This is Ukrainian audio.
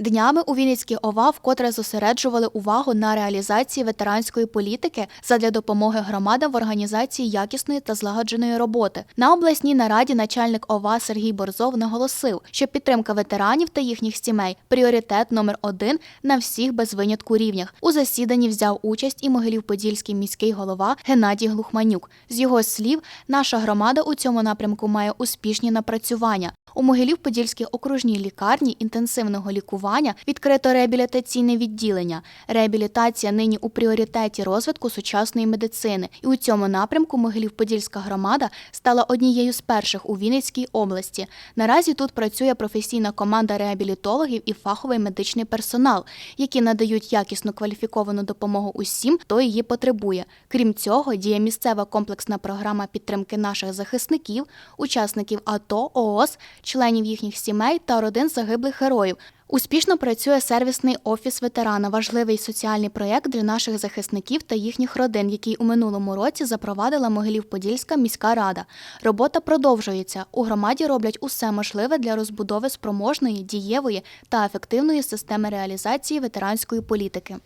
Днями у Вінницькій ОВА вкотре зосереджували увагу на реалізації ветеранської політики задля допомоги громадам в організації якісної та злагодженої роботи. На обласній нараді начальник ОВА Сергій Борзов наголосив, що підтримка ветеранів та їхніх сімей пріоритет номер один на всіх без винятку рівнях. У засіданні взяв участь і Могилів-Подільський міський голова Геннадій Глухманюк. З його слів, наша громада у цьому напрямку має успішні напрацювання. У Могилів-Подільській окружній лікарні інтенсивного лікування відкрито реабілітаційне відділення. Реабілітація нині у пріоритеті розвитку сучасної медицини. І у цьому напрямку Могилів-Подільська громада стала однією з перших у Вінницькій області. Наразі тут працює професійна команда реабілітологів і фаховий медичний персонал, які надають якісну кваліфіковану допомогу усім, хто її потребує. Крім цього, діє місцева комплексна програма підтримки наших захисників, учасників АТО, ООС, членів їхніх сімей та родин загиблих героїв. Успішно працює сервісний офіс ветерана, важливий соціальний проєкт для наших захисників та їхніх родин, який у минулому році запровадила Могилів-Подільська міська рада. Робота продовжується. У громаді роблять усе можливе для розбудови спроможної, дієвої та ефективної системи реалізації ветеранської політики.